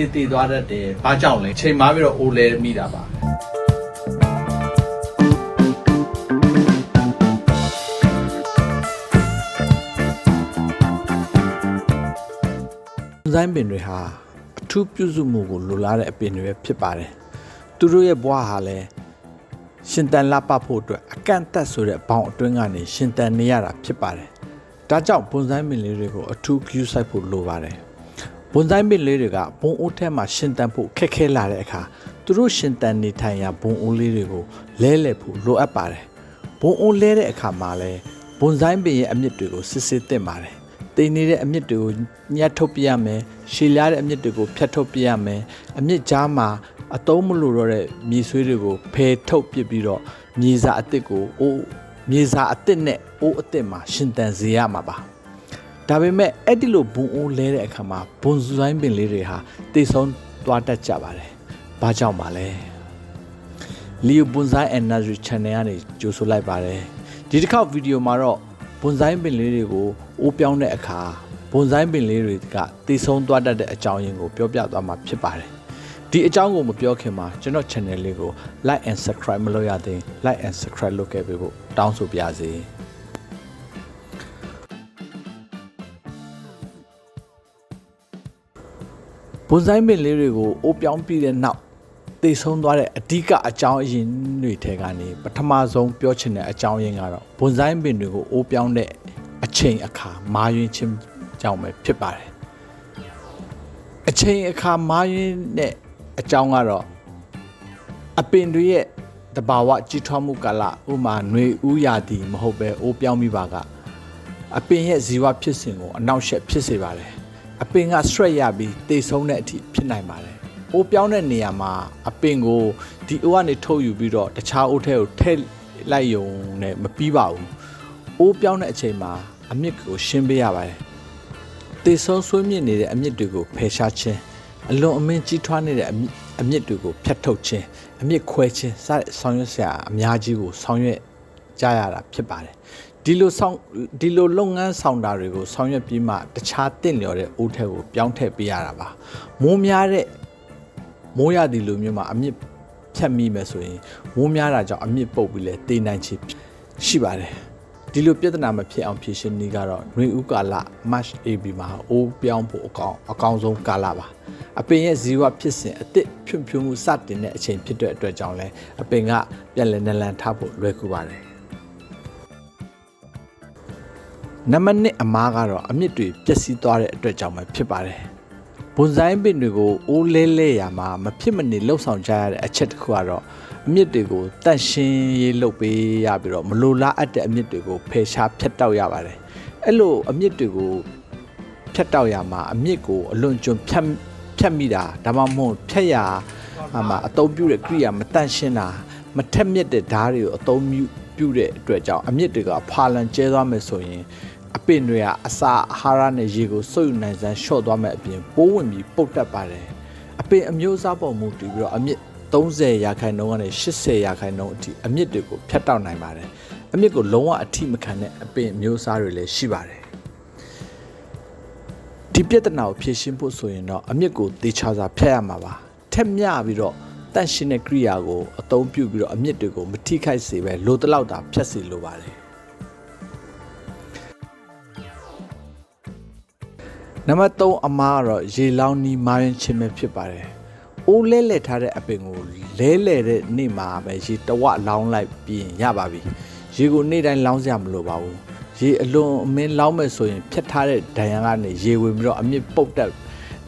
တည်တည်သွားတတ်တယ်ဘာကြောင့်လဲချိန်မာပြီးတော့အိုလဲမိတာပါဇိုင်းပင်တွေဟာအထူးပြုစုမှုကိုလိုလားတဲ့အပင်တွေပဲဖြစ်ပါတယ်သူတို့ရဲ့ဘဝဟာလည်းရှင်တန်လပဖို့အတွက်အကန့်အသတ်ဆိုတဲ့ဘောင်အတွင်းကနေရှင်တန်နေရတာဖြစ်ပါတယ်ဒါကြောင့်ဘွန်ဇိုင်းပင်လေးတွေကိုအထူးဂရုစိုက်ဖို့လိုပါတယ် ဘွန်ဇိုင်းပင်လေးတွေကဘုံအိုးထဲမှာရှင်တန်ဖို့ခက်ခဲလာတဲ့အခါသူတို့ရှင်တန်နေထိုင်ရာဘုံအိုးလေးတွေကိုလဲလှယ်ဖို့လိုအပ်ပါတယ်ဘုံအိုးလဲတဲ့အခါမှာလည်းဘွန်ဇိုင်းပင်ရဲ့အမြစ်တွေကိုစစ်စစ်သင့်ပါတယ်တိမ်နေတဲ့အမြစ်တွေကိုညှက်ထုတ်ပြရမယ်ရှည်လျားတဲ့အမြစ်တွေကိုဖြတ်ထုတ်ပြရမယ်အမြစ်ကြားမှာအတုံးမလို့တော့တဲ့မြေဆွေးတွေကိုဖယ်ထုတ်ပစ်ပြီးတော့မြေစာအစ်စ်ကိုအိုးမြေစာအစ်စ်နဲ့အိုးအစ်စ်မှာရှင်တန်စေရမှာပါ ဒါပေမဲ့အဲ့ဒီလိုဘုံအိုးလဲတဲ့အခါမှာဘုံစူဆိုင်ပင်လေးတွေဟာတိတ်ဆုံးသွားတတ်ကြပါတယ်ဘာကြောင့်ပါလဲလီယိုဘွန်ဇိုင်း energy channel ကနေကြိုဆိုလိုက်ပါတယ်ဒီတစ်ခေါက်ဗီဒီယိုမှာတော့ဘွန်ဇိုင်းပင်လေးတွေကိုအိုးပြောင်းတဲ့အခါဘွန်ဇိုင်းပင်လေးတွေကတည်ဆုံးသွားတတ်တဲ့အကြောင်းရင်းကိုပြောပြသွားမှာဖြစ်ပါတယ်ဒီအကြောင်းကိုမပြောခင်မှာကျွန်တော် channel လေးကို like and subscribe မလုပ်ရသေးရင် like and subscribe လုပ်ခဲ့ပေးဖို့တောင်းဆိုပါရစေ ဘွန်ဇိုင်းပင်လေးတွေကိုအိုးပြောင်းပြီးတဲ့နောက်တည်ဆုံးသွားတဲ့အဓိကအကြောင်းအရင်းတွေထဲကနေပထမဆုံးပြောချင်တဲ့အကြောင်းရင်းကတော့ဘွန်ဆိုင်ပင်တွေကိုအိုးပြောင်းတဲ့အချိန်အခါမာယွင်းခြင်းကြောင့်ပဲဖြစ်ပါတယ်အချိန်အခါမာယွင်းတဲ့အကြောင်းကတော့အပင်တွေရဲ့တဘာဝကြီးထွားမှုကာလဥမာຫນွေဥရာသီမဟုတ်ပဲအိုးပြောင်းမိပါကအပင်ရဲ့ဇီဝဖြစ်စဉ်ကိုအနောက်ရှက်ဖြစ်စေပါတယ် အပင်က stress ရပြီးတည်ဆုံးတဲ့အထိဖြစ်နိုင်ပါတယ်အိုးပြောင်းတဲ့နေရာမှာအပင်ကိုဒီအိုးကနေထုတ်ယူပြီးတော့တခြားအိုးထဲကိုထည့်လိုက်ယုံနဲ့မပြီးပါဘူး။အိုးပြောင်းတဲ့အချိန်မှာအမြစ်ကိုရှင်းပေးရပါတယ်။တေဆုံးဆွေးမြင့်နေတဲ့အမြစ်တွေကိုဖယ်ရှားခြင်းအလွန်အမင်းကြီးထွားနေတဲ့အမြစ်အမြစ်တွေကိုဖြတ်ထုတ်ခြင်းအမြစ်ခွဲခြင်းစတဲ့ဆောင်ရွက်စရာအများကြီးကိုဆောင်ရွက်ကြရတာဖြစ်ပါတယ်။ ဒီလိုဆောင်ဒီလိုလုပ်ငန်းဆောင်တာတွေကိုဆောင်ရွက်ပြီးမှတခြားတင့်လျော်တဲ့အိုးထဲကိုပြောင်းထည့်ပေးရတာပါ။မိုးများတဲ့မိုးရသည်လိုမျိုးမှာအမြင့်ဖြတ်မိမယ်ဆိုရင်မိုးများတာကြောင့်အမြင့်ပုတ်ပြီးလဲတေးနိုင်ချေရှိပါတယ်ဒီလိုပြဿနာမဖြစ်အောင်ဖြေရှင်းနည်းကတော့နှွေဥကာလ March AB မှာအိုးပြောင်းဖို့အကောင်အကောင်ဆုံးကာလပါအပင်ရဲ့ဇီဝဖြစ်စဉ်အစ်စ်ဖြွန့်ဖြိုးမှုစတင်တဲ့အချိန်ဖြစ်တဲ့အတွက်ကြောင့်လဲအပင်ကပြန်လည်နလန်ထဖို့လွယ်ကူပါတယ် နံပါတ်1အမားကတော့အမြင့်တွေပျက်စီးသွားတဲ့အတွက်ကြောင့်ပဲဖြစ်ပါတယ်ဘွန်ဆိုင်ပင်တွေကိုအိုးလဲလဲရမှာမဖြစ်မနေလှုပ်ဆောင်ကြရတဲ့အချက်တစ်ခုကတော့အမြင့်တွေကိုတန့်ရှင်းရေးလုပ်ပေးရပြီးတော့မလိုလားအပ်တဲ့အမြင့်တွေကိုဖယ်ရှားဖြတ်တောက်ရပါတယ်အဲ့လိုအမြင့်တွေကိုဖြတ်တောက်ရမှာအမြင့်ကိုအလွန်ကျွံဖြတ်ဖြတ်မိတာဒါမှမဟုတ်ဖြတ်ရအမှာအတုံးပြုတဲ့ကိရိယာမတန့်ရှင်းတာမထက်မြက်တဲ့ဓာတ်တွေကိုအတုံးပြုတဲ့အတွက်ကြောင့်အမြင့်တွေကဖာလန်ကျဲသွားမယ်ဆိုရင် အပင်တွေကအစာအာဟာရနဲ့ရေကိုစုပ်ယူနိုင်စမ်းလျှော့သွားမဲ့အပြင်ပိုးဝင်ပြီးပုတ်တက်ပါတယ်အပင်အမျိုးအစားပေါ်မူတည်ပြီးတော့အမြင့်30ရာခိုင်နှုန်းကနေ80ရာခိုင်နှုန်းအထိအမြင့်တွေကိုဖြတ်တောက်နိုင်ပါတယ်အမြင့်ကိုလုံးဝအထိမခံတဲ့အပင်အမျိုးအစားတွေလည်းရှိပါတယ်ဒီပြဿနာကိုဖြေရှင်းဖို့ဆိုရင်တော့အမြင့်ကိုတေချာစွာဖြတ်ရမှာပါထက်မြပြီးတော့တန့်ရှင်းတဲ့ကိရိယာကိုအသုံးပြုပြီးတော့အမြင့်တွေကိုမထိခိုက်စေပဲလိုတလောက်တာဖြတ်စီလိုပါတယ် နံပါတ်3အမားကတော့ရေလောင်းနီးမာရင်ချင်းပဲဖြစ်ပါတယ်။အိုးလဲလဲထားတဲ့အပင်ကိုလဲလဲတဲ့နေ့မှာပဲရေတဝလောင်းလိုက်ပြီးရင်ရပါပြီ။ရေကိုနေ့တိုင်းလောင်းစရာမလိုပါဘူး။ရေအလွန်အမင်းလောင်းမယ်ဆိုရင်ဖြတ်ထားတဲ့ဒဏ်ရံကနေရေဝင်ပြီးတော့အမြင့်ပုတ်တက်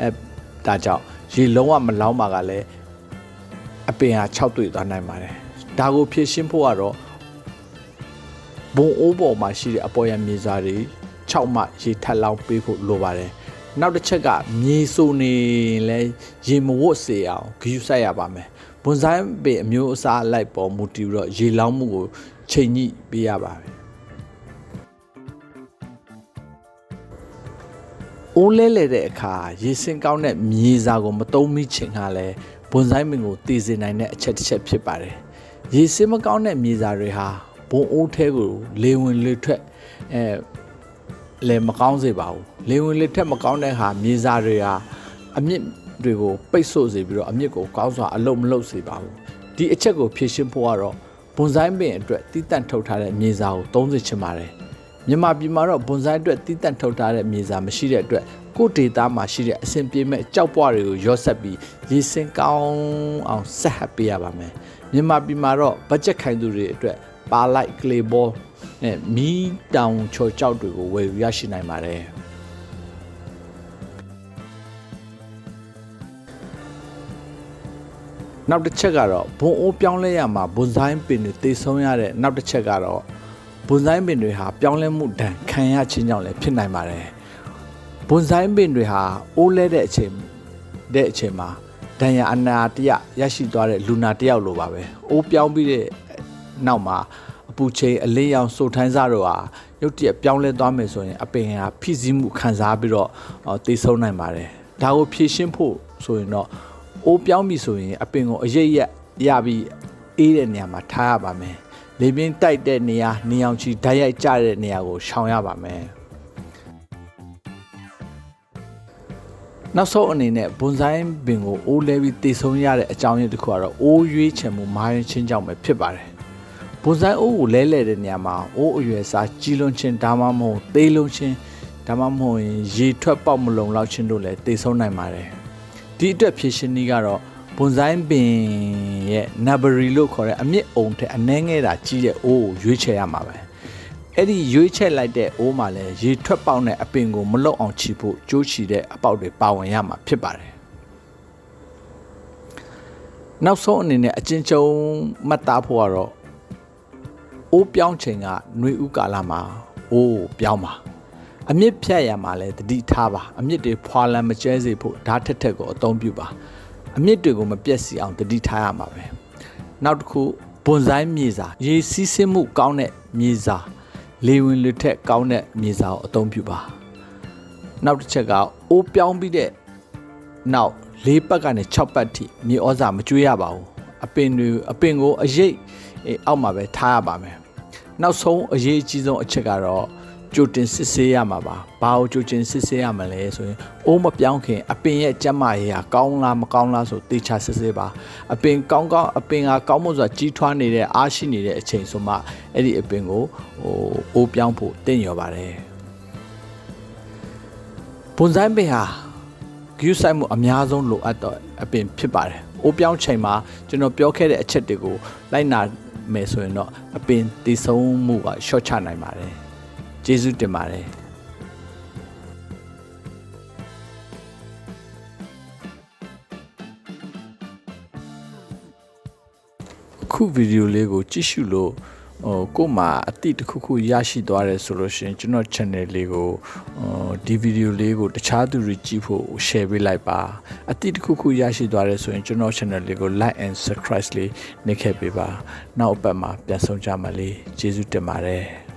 အဲဒါကြောင့်ရေလုံးဝမလောင်းပါကလည်းအပင်ဟာ6တွေ့သွားနိုင်ပါတယ်။ဒါကိုဖြည့်ရှင်းဖို့ကတော့ဘုံအိုးပေါ်မှာရှိတဲ့အပေါ်ရမြေစာတွေ6မှရေထပ်လောင်းပေးဖို့လိုပါတယ်။ နောက်တစ်ချက်ကမြေဆိုနေလဲရေမဝတ်စေအောင်ဂရုစိုက်ရပါမယ်။ဘွန်ဆိုင်ပေအမျိုးအစားအလိုက်ပေါ်မူတည်ပြီးတော့ရေလောင်းမှုကိုချိန်ညှိပေးရပါမယ်။အိုးလဲလဲတဲ့အခါရေစင်ကောင်းတဲ့မြေစာကိုမသုံးမိချင်ကလည်းဘွန်ဆိုင်ပင်ကိုတည်စေနိုင်တဲ့အချက်တစ်ချက်ဖြစ်ပါတယ်။ရေစင်မကောင်းတဲ့မြေစာတွေဟာဘုံအိုးထဲကိုလေဝင်လေထွက်အဲလည်းမကောင်းစေပါဘူး လေဝင်လေထက်မကောင်းတဲ့ဟာမြေစာတွေဟာအမြင့်တွေကိုပိတ်ဆို့စေပြီးတော့အမြင့်ကိုကောင်းစွာအလုံးမလုံးစေပါဘူးဒီအချက်ကိုဖြေရှင်းဖို့ကတော့ဘွန်ဆိုင်ပင်အတွက်တီးတန့်ထုတ်ထားတဲ့မြေစာကိုသုံးစစ်ချင်ပါတယ်မြန်မာပြည်မှာတော့ဘွန်ဆိုင်အတွက်တီးတန့်ထုတ်ထားတဲ့မြေစာမရှိတဲ့အတွက်ကိုယ့်ဒေတာမှာရှိတဲ့အဆင်ပြေမဲ့ကြောက်ပွားတွေကိုရော့ဆက်ပြီးရေစင်ကောင်းအောင်ဆက်ဟပ်ပေးရပါမယ်မြန်မာပြည်မှာတော့ဘတ်ဂျက်ခိုင်သူတွေအတွက်ပါလိုက် clay ball နဲ့မီးတောင်ချော်ကြောက်တွေကိုဝယ်ယူရရှိနိုင်ပါတယ် နောက်တစ်ချက်ကတော့ဘုံအိုးပြောင်းလဲရမှာဘွန်ဆိုင်ပင်တွေတေဆုံးရတဲ့နောက်တစ်ချက်ကတော့ဘွန်ဆိုင်ပင်တွေဟာပြောင်းလဲမှုဒဏ်ခံရခြင်းကြောင့်လည်းဖြစ်နိုင်ပါတယ်ဘွန်ဆိုင်ပင်တွေဟာအိုးလဲတဲ့အချိန်တဲ့အချိန်မှာဒဏ်ရာအနာတရရရှိသွားတဲ့လူနာတယောက်လိုပါပဲအိုးပြောင်းပြီးတဲ့နောက်မှာအပူချိန်အလင်းရောင်စိုးထိုင်းစားတို့ဟာရုတ်တရက်ပြောင်းလဲသွားမယ်ဆိုရင်အပင်ဟာဖိစီးမှုခံစားပြီးတော့အော်တေဆုံးနိုင်ပါတယ်ဒါကိုဖြည့်ရှင်းဖို့ဆိုရင်တော့ အိုးပြောင်းပြီဆိုရင်အပင်ကိုအရိပ်ရက်ရပြီးအေးတဲ့နေရာမှာထားရပါမယ်။လေပြင်းတိုက်တဲ့နေရာနေအောင်ချီဓာတ်ရိုက်ကျတဲ့နေရာကိုရှောင်ရပါမယ်။နောက်ဆုံးအနေနဲ့ဘွန်ဆိုင်ပင်ကိုအိုးလဲပြီးတည်ဆုံးရတဲ့အကြောင်းရင်းတစ်ခုကတော့အိုးရွေးချယ်မှုမာရင်ချင်းကြောင့်ပဲဖြစ်ပါတယ်။ဘွန်ဆိုင်အိုးကိုလဲလှယ်တဲ့နေရာမှာအိုးအရွယ်စားကြီးလွန်ချင်းဒါမှမဟုတ်သေးလုံးချင်းဒါမှမဟုတ်ရင်ရေထွက်ပေါက်မလုံလောက်ချင်းတို့လည်းတည်ဆုံးနိုင်ပါတယ်။ ဒီအတွက်ဖြည့်ရှင်နည်းကတော့ဘွန်ဆိုင်ပင်ရဲ့ nursery လို့ခေါ်တဲ့အမြင့်အုံထက်အနှဲငယ်တာကြီးတဲ့အိုးကိုရွေးချယ်ရမှာပဲအဲ့ဒီရွေးချယ်လိုက်တဲ့အိုးမှာလည်းရေထွက်ပေါက်နဲ့အပင်ကိုမလွတ်အောင်ချီဖို့ကြိုးချီတဲ့အပေါက်တွေပါဝင်ရမှာဖြစ်ပါတယ်နောက်ဆုံးအနေနဲ့အချင်းချင်းမှတ်သားဖို့ကတော့အိုးပြောင်းချိန်ကຫນွေဥကာလမှာအိုးပြောင်းပါ အမြင့်ဖြတ်ရမှာလဲတတိထားပါအမြင့်တွေဖွာလန်မကျဲစေဖို့ဓာတ်ထက်ထက်ကိုအသုံးပြုပါအမြင့်တွေကိုမပြက်စီအောင်တတိထားရမှာပဲနောက်တစ်ခုဘွန်ဆိုင်မြေစာရေစီးဆင်းမှုကောင်းတဲ့မြေစာလေဝင်လေထက်ကောင်းတဲ့မြေစာကိုအသုံးပြုပါနောက်တစ်ချက်ကအိုးပြောင်းပြီးတဲ့နောက်၄ပတ်ကနေ6ပတ်ထိမြေဩဇာမကျွေးရပါဘူးအပင်တွေအပင်ကိုအရိပ်အေးအောက်မှာပဲထားရပါမယ်နောက်ဆုံးအရေးအကြီးဆုံးအချက်ကတော့ ကြိုတင်စစ်ဆေးရမှာပါ။ဘာကိုကြိုတင်စစ်ဆေးရမလဲဆိုရင်အိုးမပြောင်းခင်အပင်ရဲ့ကျန်းမာရေးဟာကောင်းလားမကောင်းလားဆိုတေချာစစ်ဆေးပါ။အပင်ကောင်းကောင်းအပင်ကကောင်းမွန်စွာကြီးထွားနေတဲ့အားရှိနေတဲ့အချိန်ဆိုမှအဲ့ဒီအပင်ကိုဟိုအိုးပြောင်းဖို့တင့်ရော်ပါတယ်။ဘွန်ဆိုင်ပင်ဟာဂရုစိုက်မှုအများဆုံးလိုအပ်တော့အပင်ဖြစ်ပါတယ်။အိုးပြောင်းချိန်မှာကျွန်တော်ပြောခဲ့တဲ့အချက်တွေကိုလိုက်နာမယ်ဆိုရင်တော့အပင်တည်ဆုံးမှုကရှော့ချနိုင်ပါတယ်။ ကျေးဇူးတင်ပါတယ်အခုဗီဒီယိုလေးကိုကြည့်ရှုလို့ဟိုကို့မှာအတိတစ်ခုခုရရှိသွားတယ်ဆိုလို့ရှိရင်ကျွန်တော် channel လေးကိုဟိုဒီဗီဒီယိုလေးကိုတခြားသူတွေကြည့်ဖို့ share ပေးလိုက်ပါအတိတစ်ခုခုရရှိသွားတယ်ဆိုရင်ကျွန်တော် channel လေးကို like and subscribe လေးနှိပ်ခဲ့ပေးပါနောက်အပတ်မှာပြန်ဆောင်ကြပါလေကျေးဇူးတင်ပါတယ်